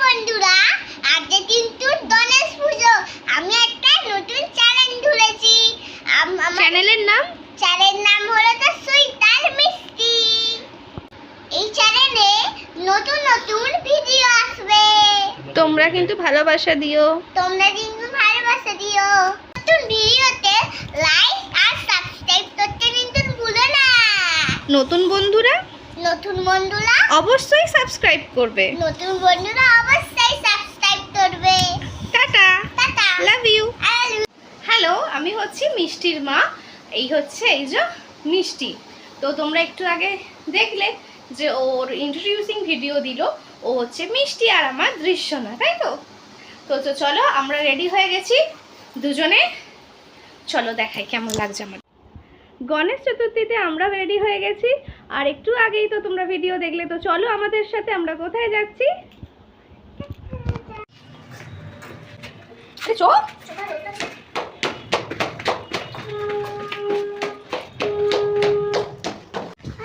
বন্ধুরা আজকে কিন্তু গণেশ পুজো। আমি একটা নতুন চ্যালেঞ্জ ধরেছি চ্যানেলের নাম? চ্যানেলের নাম হলো তো সুইটার মিষ্টি। এই চ্যানেলে নতুন নতুন ভিডিও আসবে। তোমরা কিন্তু ভালোবাসা দিও। তোমরা কিন্তু ভালোবাসা দিও। নতুন ভিডিওতে লাইক আর সাবস্ক্রাইব করতে কিন্তু ভুলো না। নতুন বন্ধুরা নতুন বন্ধুরা? অবশ্যই সাবস্ক্রাইব করবে। নতুন বন্ধুরা অবশ্যই সাবস্ক্রাইব করবে। Tata. Tata. Love you hello আমি হচ্ছি মিষ্টির মা। এই হচ্ছে এই যে মিষ্টি। তো তোমরা একটু আগে দেখলে যে ওর ইন্ট্রোডিউসিং ভিডিও দিল। ও হচ্ছে মিষ্টি আর আমার দৃশ্য না তাই তো? তো তো চলো আমরা রেডি হয়ে গেছি। দুজনে চলো দেখাই কেমন লাগছে আমার গণেশ চতুর্থীতে আমরা রেডি হয়ে গেছি। আর একটু আগেই তো তোমরা ভিডিও দেখলে তো চলো আমাদের সাথে আমরা কোথায় যাচ্ছি?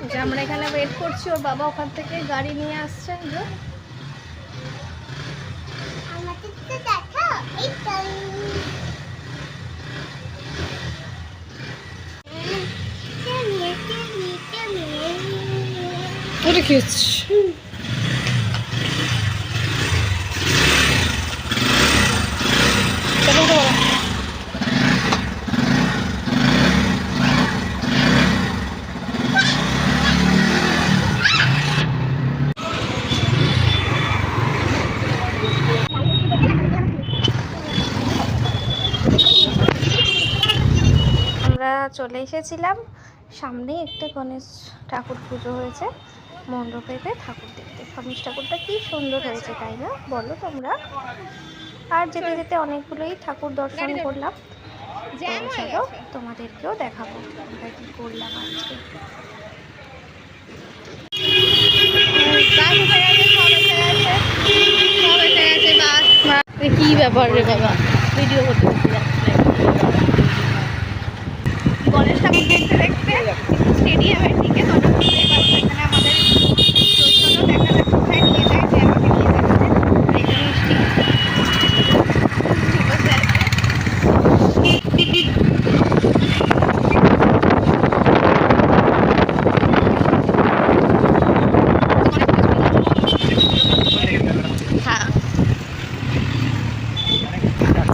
এ, আমরা এখানে ওয়েট করছি ওর বাবা ওখান থেকে গাড়ি নিয়ে আসছেন যে আমাদের তো দেখো এই তো ওটা কি হচ্ছে আমরা চলে এসেছিলাম। সামনে একটা গণেশ ঠাকুর পুজো হয়েছে। মণ্ডপেতে ঠাকুর দেখতে। গণেশ ঠাকুরটা কি সুন্দর হয়েছে তাই না? বলো তোমরা। আর যেতে যেতে অনেকগুলোই ঠাকুর দর্শন করলাম। চলো তোমাদেরকেও দেখাবো আমরা কি করলাম আজকে। কি ব্যাপার রে বাবা? ভিডিও করতে গণেশ ঠাকুর দেখতে দেখতে স্টেডিয়ামের দিকে হঠাৎ করে এবার এখানে আমাদের প্রশ্নটা দেখা যাক কোথায় নিয়ে যায় যে আমাকে নিয়ে যাচ্ছে আর এটা মিষ্টি মিষ্টি বসে আছে। হ্যাঁ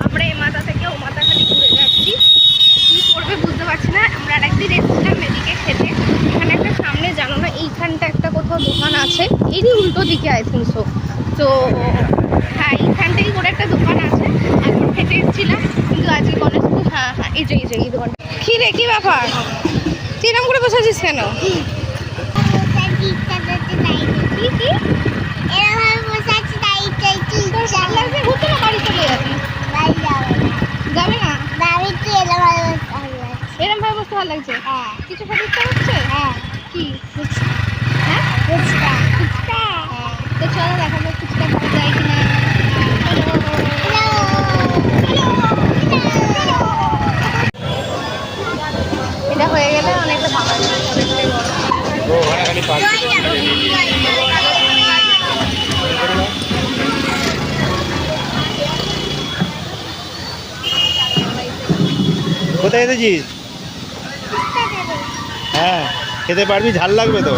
আমরা এই মাথা থেকে ও মাথা খালি ঘুরে যাচ্ছি কি করবে বুঝতে পারছি না আমরা আরেকদিন এসেছিলাম এদিকে খেতে এখানে একটা সামনে জানো না এইখানটা একটা কোথাও দোকান আছে এরই উল্টো সো তো হ্যাঁ এইখানটাই করে একটা দোকান আছে। এখন খেতে এসেছিলাম কিন্তু আজকে গণেশ পুজো হ্যাঁ হ্যাঁ এই যে এই যে এই দোকানটা। কী রে কী ব্যাপার? তুই এরকম করে বসে আছিস কেন? যাবি যাবে না? এরম ভাবে বসতে ভালো লাগছে? কিছু খেতে ইচ্ছা হচ্ছে কি? হ্যাঁ? তো চলো দেখাবো ফুচকা পাওয়া যায় কিনা। এটা হয়ে গেলে অনেকটা ভালো কোথায় এসেছিস? হ্যাঁ খেতে পারবি ঝাল লাগবে তো।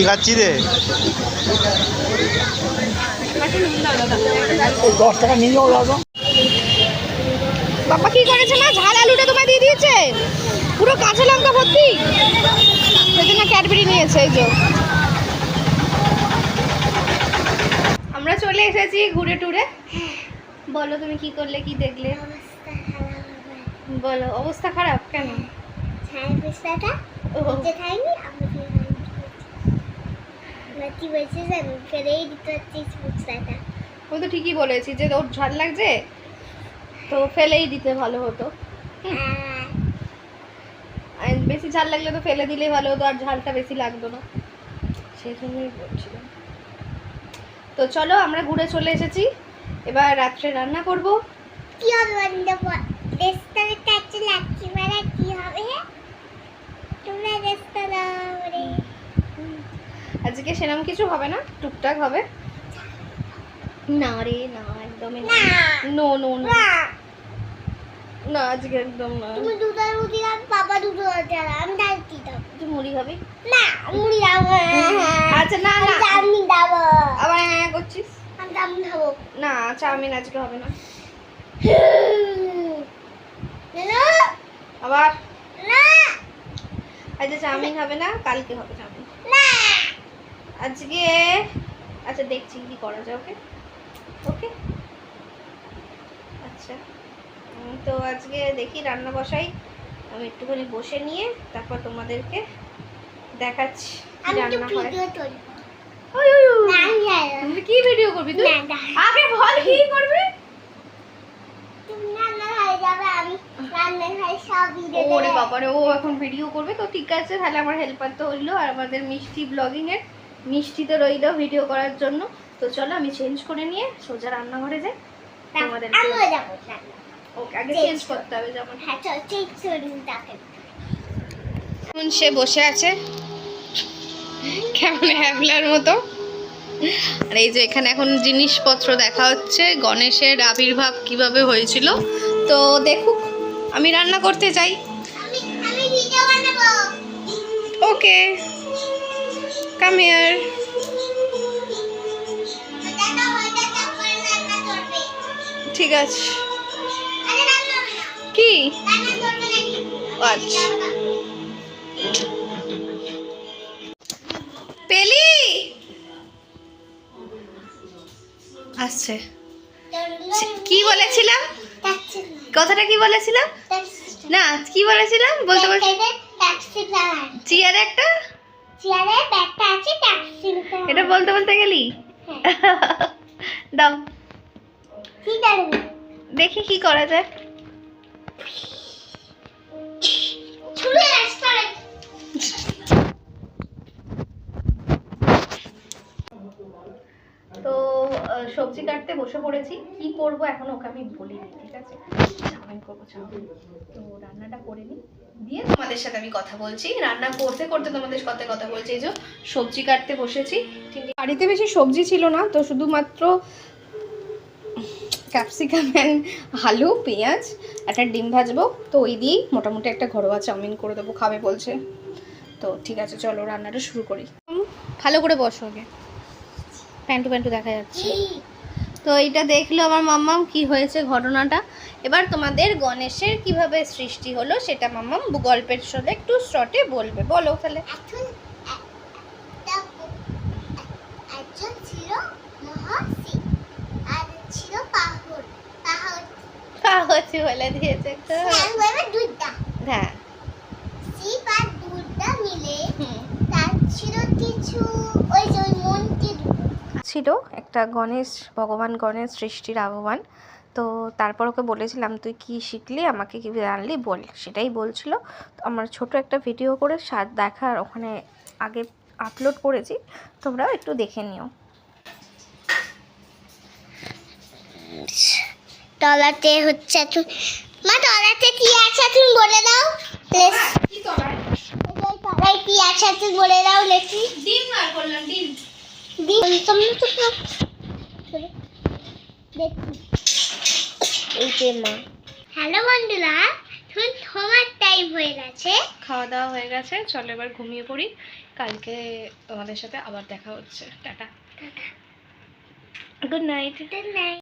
কি খাচ্ছি রে। দশ টাকা নিয়ে যাও দাদা বাবা কি করেছে না ঝাল আলুটা তোমায় দিয়ে দিয়েছে? পুরো কাঁচা লঙ্কা ভর্তি? সেজন্য ক্যাডবেরি নিয়েছে এই যে। আমরা চলে এসেছি ঘুরে টুরে। বলো তুমি কি করলে কি দেখলে? বলো অবস্থা খারাপ কেন? ও, কি বলছিস? আমি ফেলেই দিতে পারছিস ফুচকাটা। আমি তো ঠিকই বলেছি যে ওর ঝাল লাগছে তো ফেলেই দিতে ভালো হতো। হ্যাঁ। বেশি ঝাল লাগলে তো ফেলে দিলেই ভালো হতো আর ঝালটা বেশি লাগতো না। সেই জন্যই বলছিলাম। তো চলো আমরা ঘুরে চলে এসেছি। এবার রাত্রে রান্না করব। কি হবে রেস্টুরেন্ট কাছে লাচ্ছি মারা কি হবে তোমরা রেস্টুরেন্ট আজকে সেরকম কিছু হবে না? টুকটাক হবে? না রে না একদমই না। না। No no. না আজকে একদম না। তুমি রুটি খাবে বাবা আমি ডাল কি তুই মুড়ি খাবি? না মুড়ি খাব আচ্ছা না আমি না চাউমিন খাব আবার হ্যাঁ করছিস? আমি চাউমিন খাব। না চাউমিন আজকে হবে না। আবার? না। আজকে চাউমিন হবে না কালকে হবে চাউমিন। আজকে আচ্ছা দেখছি কি করা যায় ওকে? ওকে? আচ্ছা তো আজকে দেখি রান্না বসাই। আমি একটুখানি বসে নিয়ে তারপর তোমাদেরকে দেখাচ্ছি রান্না হয়। ভিডিও। কি করবি তুই। আগে বল কি করবি? ওরে বাবারে ও এখন ভিডিও করবে? তো ঠিক আছে তাহলে আমার হেল্পার তো হইল আর আমাদের মিষ্টি ব্লগিং এর মিষ্টি তো রইল ভিডিও করার জন্য। তো চলো আমি চেঞ্জ করে নিয়ে সোজা রান্নাঘরে যাই। তোমাদের। ওকে আগে চেঞ্জ করতে হবে যেমন। হ্যাঁ এখন সে বসে আছে। কেমন হ্যাবলার মতো। আর এই যে এখানে এখন জিনিসপত্র দেখা হচ্ছে গণেশের আবির্ভাব কীভাবে হয়েছিল। তো দেখুক আমি রান্না করতে চাই আমি আমি ভিডিও বানাবো। ওকে রান্না করবে ঠিক আছে। কি? আচ্ছা। পেলি? আসছে। কি বলেছিলাম? কথাটা কি বলেছিলাম? না কি বলেছিলাম? বলতে ট্যাক্সি চেয়ার একটা? চেয়ারে ব্যাগটা আছে এটা বলতে বলতে গেলি? দাও। কি জানবি দেখি কি করা যায়। ছুড়ে তো সবজি কাটতে বসে পড়েছি। কি করব এখন ওকে আমি বলিনি, ঠিক আছে? চাউমিন করব তো রান্নাটা করে নিই দিয়ে তোমাদের সাথে আমি কথা বলছি। রান্না করতে করতে তোমাদের সাথে কথা বলছি। এই যে সবজি কাটতে বসেছি। বাড়িতে বেশি সবজি ছিল না, তো শুধুমাত্র ক্যাপসিকাম অ্যান্ড আলু, পেঁয়াজ, একটা ডিম ভাজবো। তো ওই দিয়েই মোটামুটি একটা ঘরোয়া চাউমিন করে দেবো, খাবে বলছে। তো ঠিক আছে, চলো রান্নাটা শুরু করি। ভালো করে বসো আগে। প্যান্টু প্যান্টু দেখা যাচ্ছে। তো এইটা দেখল আমার মাম্মাম কি হয়েছে ঘটনাটা। এবার তোমাদের গণেশের কীভাবে সৃষ্টি হলো সেটা মাম্মাম গল্পের সাথে একটু শর্টে বলবে। বলো তাহলে। এখন একজন ছিল মহর্ষি আর ছিল পাহাড় পাহাড় কাগজে বলে দিয়েছে তো এবার দুধটা হ্যাঁ শিব আর দুধটা মিলে হুম। তার ছিল কিছু ওই যে ওই মন্ত্রী ছিল একটা গণেশ ভগবান গণেশ সৃষ্টির আহ্বান তো তারপর ওকে বলেছিলাম তুই কি শিখলি আমাকে কি জানলি বল সেটাই বলছিল তো আমার ছোট একটা ভিডিও করে সাত দেখার ওখানে আগে আপলোড করেছি তোমরাও একটু দেখে নিও তলাতে হচ্ছে তুমি মা তলাতে কি আছে তুমি বলে দাও প্লিজ তলায় কি আছে তুমি বলে দাও লেখি ডিম আর করলাম ডিম তুমি তো দেখি মা হ্যালো বন্ধুরা। এখন তোমার টাইম হয়ে গেছে। খাওয়া দাওয়া হয়ে গেছে। চলো এবার ঘুমিয়ে পড়ি। কালকে তোমাদের সাথে আবার দেখা হচ্ছে। Tata. Good night good night